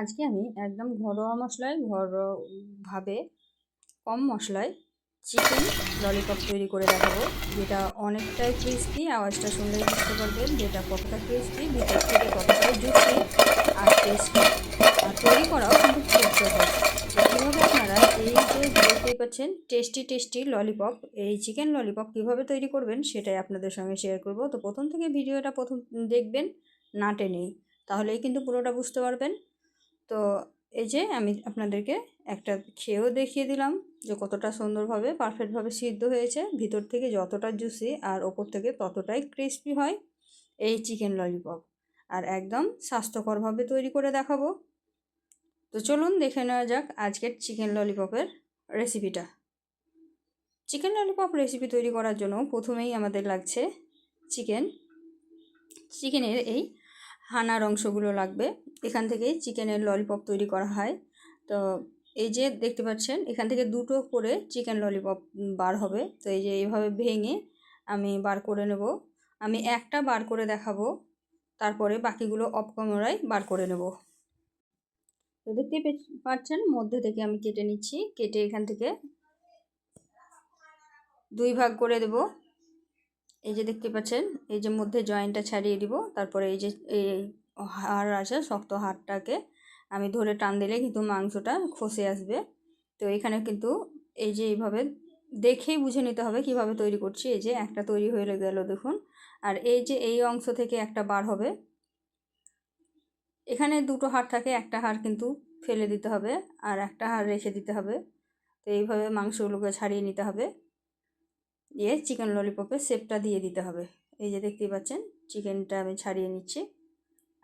আজকে আমি একদম ঘরোয়া মশলায় ঘরোয়াভাবে কম মশলায় চিকেন ললিপপ তৈরি করে দেখাবো, যেটা অনেকটাই ক্রিস্পি আওয়াজটা শুনলেই বুঝতে পারবেন যেটা কতটা ক্রিস্পি ভিতর থেকে কতটাই জুসি আর টেস্টি আর তৈরি করাও কিন্তু খুব কীভাবে আপনারা এই যে দেখতেই পাচ্ছেন টেস্টি টেস্টি ললিপপ, এই চিকেন ললিপপ কীভাবে তৈরি করবেন সেটাই আপনাদের সঙ্গে শেয়ার করব। তো প্রথম থেকে ভিডিওটা প্রথম দেখবেন, না টেনেই। তাহলেই কিন্তু পুরোটা বুঝতে পারবেন। তো এই যে আমি আপনাদেরকে একটা খেয়েও দেখিয়ে দিলাম যে কতটা সুন্দরভাবে পারফেক্টভাবে সিদ্ধ হয়েছে। ভিতর থেকে যতটা জুসি আর ওপর থেকে ততটাই ক্রিস্পি হয় এই চিকেন ললিপপ আর একদম স্বাস্থ্যকরভাবে তৈরি করে দেখাবো। তো চলুন দেখে নেওয়া যাক আজকের চিকেন ললিপপের রেসিপিটা চিকেন ললিপপ রেসিপি তৈরি করার জন্য প্রথমেই আমাদের লাগছে চিকেন চিকেনের এই হানার অংশগুলো লাগবে। এখান থেকে চিকেনের ললিপপ তৈরি করা হয়। তো এই যে দেখতে পাচ্ছেন, এখান থেকে দুটো করে চিকেন ললিপপ বার হবে। তো এই যে এইভাবে ভেঙে আমি বার করে নেব। আমি একটা বার করে দেখাবো, তারপরে বাকিগুলো অফ ক্যামেরায় বার করে নেব। তো দেখতে পাচ্ছেন, মধ্যে থেকে আমি কেটে নিচ্ছি। কেটে এখান থেকে দুই ভাগ করে দেব। এই যে দেখতে পাচ্ছেন, এই যে মধ্যে জয়েন্টটা ছাড়িয়ে দিব, তারপরে এই যে, এই হাড় আছে, শক্ত হাড়টাকে আমি ধরে টান দিলে কিন্তু মাংসটা খসে আসবে। তো এখানে কিন্তু এই যে এইভাবে দেখেই বুঝে নিতে হবে কীভাবে তৈরি করছি। এই যে একটা তৈরি হয়ে গেল দেখুন, আর এই যে এই অংশ থেকে একটা বার হবে। এখানে দুটো হাড় থাকে, একটা হাড় কিন্তু ফেলে দিতে হবে আর একটা হাড় রেখে দিতে হবে। তো এইভাবে মাংসগুলোকে ছাড়িয়ে নিতে হবে। দিয়ে চিকেন ললিপপের শেপটা দিয়ে দিতে হবে। এই যে দেখতেই পাচ্ছেন চিকেনটা আমি ছাড়িয়ে নিচ্ছি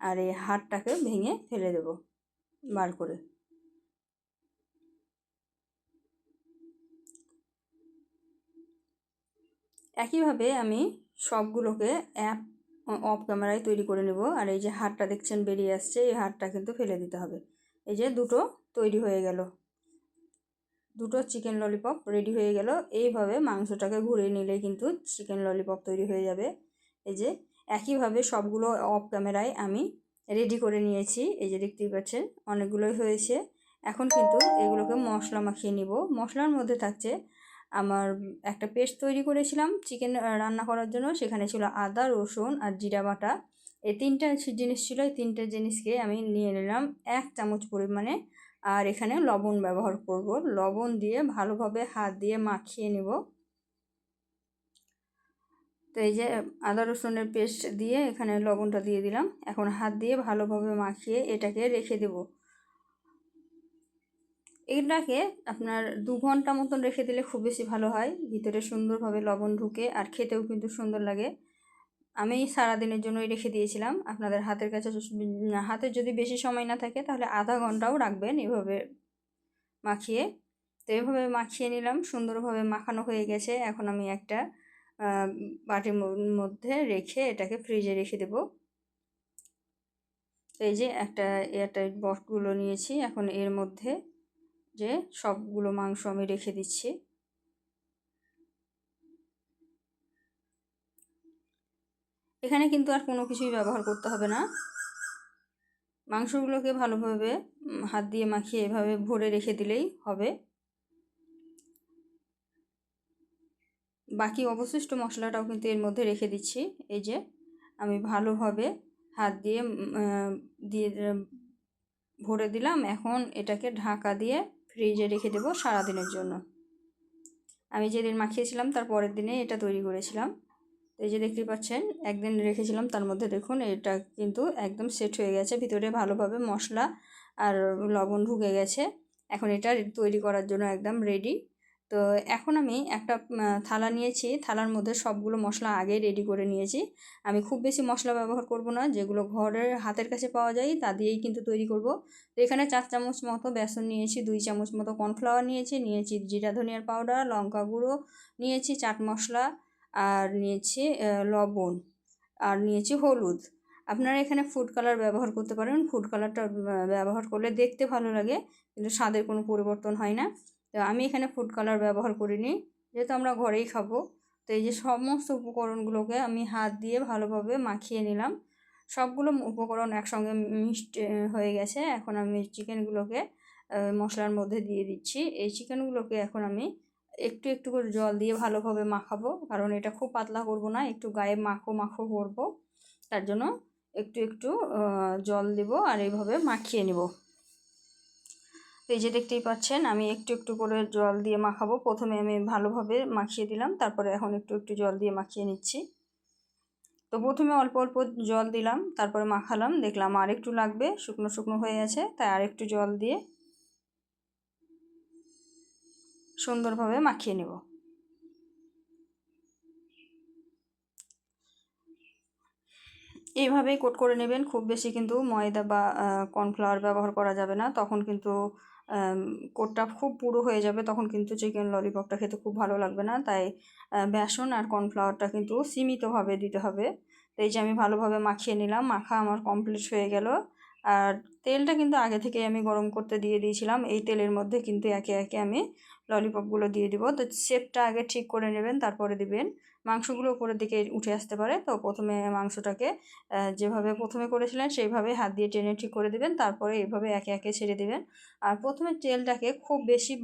আর এই হাড়টাকে ভেঙে ফেলে দেব বার করে। একইভাবে আমি সবগুলোকে অ্যাপ অফ ক্যামেরায় তৈরি করে নেব আর এই যে হাড়টা দেখছেন বেরিয়ে আসছে, এই হাড়টা কিন্তু ফেলে দিতে হবে। এই যে দুটো তৈরি হয়ে গেল। দুটো চিকেন ললিপপ রেডি হয়ে গেল। এইভাবে মাংসটাকে ঘুরিয়ে নিলে কিন্তু চিকেন ললিপপ তৈরি হয়ে যাবে। এই যে, একইভাবে সবগুলো অফ ক্যামেরায় আমি রেডি করে নিয়েছি। এই যে, দেখতেই পাচ্ছেন, অনেকগুলোই হয়েছে। এখন কিন্তু এগুলোকে মশলা মাখিয়ে নিব। মশলার মধ্যে থাকছে আমার একটা পেস্ট তৈরি করেছিলাম চিকেন রান্না করার জন্য। সেখানে ছিল আদা, রসুন আর জিরা বাটা। এই তিনটা জিনিস ছিল। এই তিনটে জিনিসকে আমি নিয়ে নিলাম এক চামচ পরিমাণে আর এখানে লবণ ব্যবহার করব। লবণ দিয়ে ভালোভাবে হাত দিয়ে মাখিয়ে নেব। তো এই যে আদা রসুনের পেস্ট দিয়ে এখানে লবণটা দিয়ে দিলাম। এখন হাত দিয়ে ভালোভাবে মাখিয়ে এটাকে রেখে দেব। এটাকে আপনার দু ঘণ্টা মতন রেখে দিলে খুব বেশি ভালো হয়। ভিতরে সুন্দরভাবে লবণ ঢুকে আর খেতেও কিন্তু সুন্দর লাগে। আমি সারাদিনের জন্যই রেখে দিয়েছিলাম। আপনাদের হাতের কাছে হাতের যদি বেশি সময় না থাকে তাহলে আধা ঘন্টাও রাখবেন এভাবে মাখিয়ে। তো এভাবে মাখিয়ে নিলাম, সুন্দরভাবে মাখানো হয়ে গেছে। এখন আমি একটা বাটির মধ্যে রেখে এটাকে ফ্রিজে রেখে দেব। এই যে একটা এয়ারটাইট বক্সগুলো নিয়েছি। এখন এর মধ্যে যে সবগুলো মাংস আমি রেখে দিচ্ছি। এখানে কিন্তু আর কোনো কিছুই ব্যবহার করতে হবে না। মাংসগুলোকে ভালোভাবে হাত দিয়ে মাখিয়ে এভাবে ভরে রেখে দিলেই হবে। বাকি অবশিষ্ট মশলাটাও কিন্তু এর মধ্যে রেখে দিচ্ছি। এই যে, আমি ভালোভাবে হাত দিয়ে দিয়ে ভরে দিলাম। এখন এটাকে ঢাকা দিয়ে ফ্রিজে রেখে দেবো সারাদিনের জন্য। আমি যেদিন মাখিয়েছিলাম, তার পরের দিনে এটা তৈরি করেছিলাম। এই যে দেখতে পাচ্ছেন, একদিন রেখেছিলাম, তার মধ্যে দেখুন এটা কিন্তু একদম সেট হয়ে গেছে। ভিতরে ভালোভাবে মশলা আর লবণ ঢুকে গেছে। এখন এটা তৈরি করার জন্য একদম রেডি তো এখন আমি একটা থালা নিয়েছি। থালার মধ্যে সবগুলো মশলা আগে রেডি করে নিয়েছি। আমি খুব বেশি মশলা ব্যবহার করব না, যেগুলো ঘরের হাতের কাছে পাওয়া যায়, তা দিয়েই কিন্তু তৈরি করব। তো এখানে চার চামচ মতো বেসন নিয়েছি, দুই চামচ মতো কর্নফ্লাওয়ার নিয়েছি নিয়েছি জিরা ধনিয়ার পাউডার লঙ্কা গুঁড়ো নিয়েছি, চাট মশলা আর নিয়েছি লবণ। আর নিয়েছি হলুদ। আপনারা এখানে ফুড কালার ব্যবহার করতে পারেন। ফুড কালারটা ব্যবহার করলে দেখতে ভালো লাগে, কিন্তু স্বাদের কোনো পরিবর্তন হয় না। তো আমি এখানে ফুড কালার ব্যবহার করিনি। যেহেতু আমরা ঘরেই খাব, তো এই যে সমস্ত উপকরণগুলোকে আমি হাত দিয়ে ভালোভাবে মাখিয়ে নিলাম। সবগুলো উপকরণ একসঙ্গে মিক্সড হয়ে গেছে। এখন আমি চিকেনগুলোকে মশলার মধ্যে দিয়ে দিচ্ছি। এই চিকেনগুলোকে এখন আমি একটু একটু করে জল দিয়ে ভালোভাবে মাখাবো। কারণ এটা খুব পাতলা করব না, একটু গায়ে মাখো মাখো করব। তার জন্য একটু একটু জল দেব আর এইভাবে মাখিয়ে নেব। তো এই যে দেখতেই পাচ্ছেন, আমি একটু একটু করে জল দিয়ে মাখাবো। প্রথমে আমি ভালোভাবে মাখিয়ে দিলাম, তারপরে এখন একটু একটু জল দিয়ে মাখিয়ে নিচ্ছি। তো প্রথমে অল্প অল্প জল দিলাম, তারপরে মাখালাম, দেখলাম আর একটু লাগবে, শুকনো শুকনো হয়ে আছে, তাই আর একটু জল দিয়ে সুন্দরভাবে মাখিয়ে নেব। এইভাবেই কোট করে নেবেন, খুব বেশি কিন্তু ময়দা বা কর্নফ্লাওয়ার ব্যবহার করা যাবে না। তখন কিন্তু কোটটা খুব পুরো হয়ে যাবে, তখন কিন্তু চিকেন ললিপপটা খেতে খুব ভালো লাগবে না। তাই বেসন আর কর্নফ্লাওয়ারটা কিন্তু সীমিতভাবে দিতে হবে। তো এই যে আমি ভালোভাবে মাখিয়ে নিলাম, মাখা আমার কমপ্লিট হয়ে গেল। আর তেলটা কিন্তু আগে থেকেই আমি গরম করতে দিয়ে দিয়েছিলাম। এই তেলের মধ্যে কিন্তু একে একে আমি ললিপপগুলো দিয়ে দিব। তো শেপটা আগে ঠিক করে নেবেন, তারপরে দিবেন। মাংসগুলো উপরের দিকে উঠে আসতে পারে। তো প্রথমে মাংসটাকে যেভাবে প্রথমে করেছিলেন সেইভাবে হাত দিয়ে টেনে ঠিক করে দিবেন। তারপরে এইভাবে একে একে ছেড়ে দিবেন। আর প্রথমে তেলটাকে খুব বেশি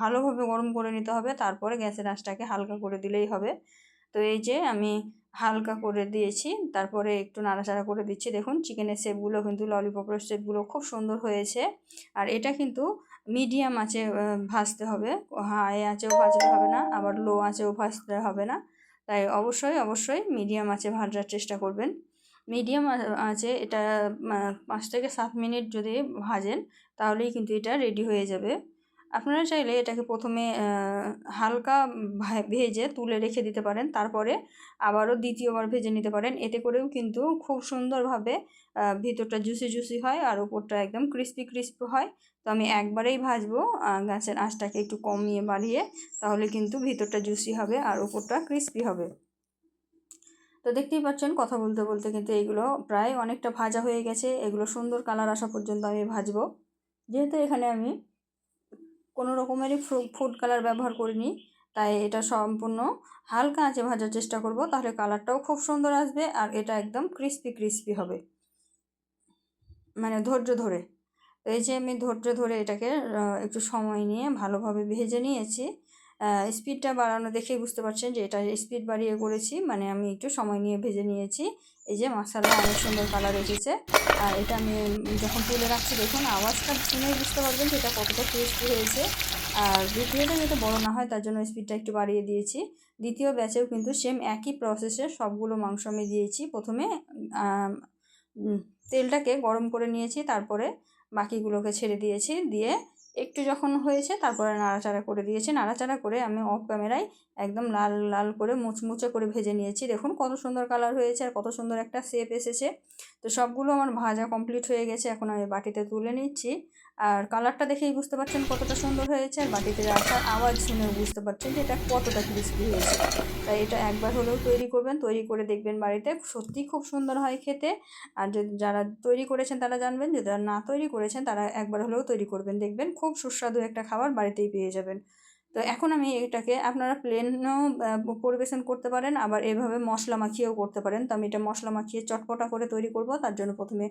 ভালোভাবে গরম করে নিতে হবে। তারপরে গ্যাসের আঁচটাকে হালকা করে দিলেই হবে। তো এই যে আমি হালকা করে দিয়েছি। তারপরে একটু নাড়াচাড়া করে দিচ্ছি। দেখুন চিকেনের শেপগুলো কিন্তু ললিপপের শেপগুলো খুব সুন্দর হয়েছে। আর এটা কিন্তু মিডিয়াম আঁচে ভাজতে হবে। হাই আঁচেও ভাজতে হবে না, আবার লো আঁচেও ভাজতে হবে না। তাই অবশ্যই অবশ্যই মিডিয়াম আঁচে ভাজার চেষ্টা করবেন। মিডিয়াম আঁচে এটা পাঁচ থেকে সাত মিনিট যদি ভাজেন, তাহলেই কিন্তু এটা রেডি হয়ে যাবে। আপনারা চাইলে এটাকে প্রথমে হালকা ভেজে তুলে রেখে দিতে পারেন। তারপরে আবারও দ্বিতীয়বার ভেজে নিতে পারেন। এতে করেও কিন্তু খুব সুন্দরভাবে ভিতরটা জুসি জুসি হয় আর উপরটা একদম ক্রিস্পি ক্রিস্পি হয়। তো আমি একবারেই ভাজবো গাছের আঁচটাকে একটু কমিয়ে বাড়িয়ে, তাহলে কিন্তু ভিতরটা জুসি হবে আর উপরটা ক্রিস্পি হবে। তো দেখতেই পাচ্ছেন, কথা বলতে বলতে কিন্তু এগুলো প্রায় অনেকটা ভাজা হয়ে গেছে। এগুলো সুন্দর কালার আসা পর্যন্ত আমি ভাজবো। যেহেতু এখানে আমি কোনো রকমেরই ফুড কালার ব্যবহার করিনি। তাই এটা সম্পূর্ণ হালকা আঁচে ভাজার চেষ্টা করব, তাহলে কালারটাও খুব সুন্দর আসবে আর এটা একদম ক্রিস্পি ক্রিস্পি হবে। মানে ধৈর্য ধরে। এই যে আমি ধৈর্য ধরে এটাকে একটু সময় নিয়ে ভালোভাবে ভেজে নিয়েছি। স্পিডটা বাড়ানো দেখেই বুঝতে পারছেন যে এটা স্পিড বাড়িয়ে করেছি। মানে আমি একটু সময় নিয়ে ভেজে নিয়েছি। এই যে মশলা অনেক সুন্দর কালার এসেছে। আর এটা আমি যখন তুলে রাখছি, দেখুন আওয়াজটা শুনেই বুঝতে পারবেন যে এটা কতটা ক্রিস্পি হয়েছে। আর দ্বিতীয়টা যাতে বড় না হয়, তার জন্য স্পিডটা একটু বাড়িয়ে দিয়েছি। দ্বিতীয় ব্যাচেও কিন্তু সেম একই প্রসেসে সবগুলো মাংস আমি দিয়েছি। প্রথমে তেলটাকে গরম করে নিয়েছি, তারপরে বাকিগুলোকে ছেড়ে দিয়েছি। দিয়ে একটু যখন হয়েছে তারপরে নাড়াচাড়া করে দিয়েছি। নাড়াচাড়া করে আমি অফ ক্যামেরায় একদম লাল লাল করে মুচমুচে করে ভেজে নিয়েছি। দেখুন কত সুন্দর কালার হয়েছে আর কত সুন্দর একটা শেপ এসেছে। তো সবগুলো আমার ভাজা কমপ্লিট হয়ে গেছে। এখন আমি বাটিতে তুলে নিচ্ছি। আর কালারটা দেখেই বুঝতে পারছেন কতটা সুন্দর হয়েছে, আর বাটিতে রাখার আওয়াজ শুনেও বুঝতে পারছেন যে এটা কতটা ক্রিস্পি হয়েছে। তাই এটা একবার হলেও তৈরি করবেন, তৈরি করে দেখবেন বাড়িতে। সত্যি খুব সুন্দর হয় খেতে। আর যদি যারা তৈরি করেছেন তারা জানবেন যারা না তৈরি করেছেন তারা একবার হলেও তৈরি করবেন, দেখবেন খুব সুস্বাদু একটা খাবার বাড়িতেই পেয়ে যাবেন। তো এখন আমি এটাকে আপনারা প্লেনও পরিবেশন করতে পারেন, আবার এভাবে মশলা মাখিয়েও করতে পারেন। তো আমি এটা মশলা মাখিয়ে চটপটা করে তৈরি করব। তার জন্য প্রথমে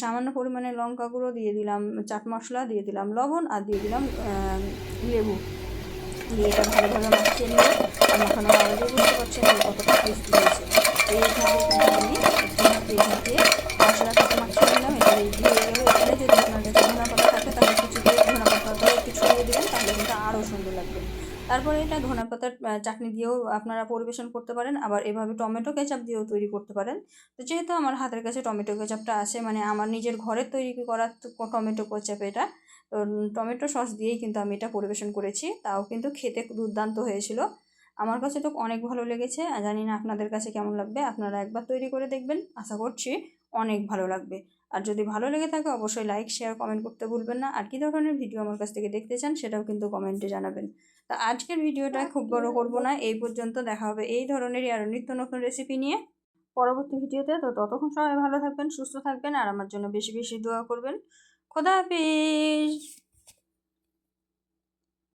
সামান্য পরিমাণে লঙ্কা গুঁড়ো দিয়ে দিলাম, চাট মশলা, দিয়ে দিলাম লবণ, আর দিয়ে দিলাম লেবু। দিয়ে এটা ভালোভাবে মাখিয়ে নিয়ে মাখানো আওয়াজে বুঝতে পারছেন কতটা টেস্টি হয়েছে। এইভাবে কিন্তু আমি মাখিয়ে মাখিয়ে মশলাটাকে মাখিয়ে নিলাম এটা রেডি হয়ে গেলো এখানে যদি আপনার কাছে ধনা পাতা থাকে তাহলে কিছু দিয়ে ধনা পাতাটাও একটু ছড়িয়ে দেবেন তাহলে কিন্তু আরও সুন্দর লাগবে তারপরে এটা ধনা পাতার চাটনি দিয়েও আপনারা পরিবেশন করতে পারেন। আবার এভাবে টমেটো কেচাপ দিয়েও তৈরি করতে পারেন। তো যেহেতু আমার হাতের কাছে টমেটো কেচাপটা আছে মানে আমার নিজের ঘরের তৈরি করা টমেটো কেচাপ এটা, তো টমেটো সস দিয়েই কিন্তু আমি এটা পরিবেশন করেছি। তাও কিন্তু খেতে দুর্দান্ত হয়েছিল। আমার কাছে তো অনেক ভালো লেগেছে। জানি না আপনাদের কাছে কেমন লাগবে। আপনারা একবার তৈরি করে দেখবেন। আশা করছি অনেক ভালো লাগবে। আর যদি ভালো লেগে থাকে অবশ্যই লাইক শেয়ার কমেন্ট করতে ভুলবেন না। আর কী ধরনের ভিডিও আমার কাছ থেকে দেখতে চান সেটাও কিন্তু কমেন্টে জানাবেন। তা আজকের ভিডিওটা খুব বড় করব না এই পর্যন্ত দেখা হবে এই ধরনেরই আরও নিত্য নতুন রেসিপি নিয়ে। পরবর্তী ভিডিওতে তো ততক্ষণ সবাই ভালো থাকবেন সুস্থ থাকবেন আর আমার জন্য বেশি বেশি দোয়া করবেন। খোদা হাফিজ!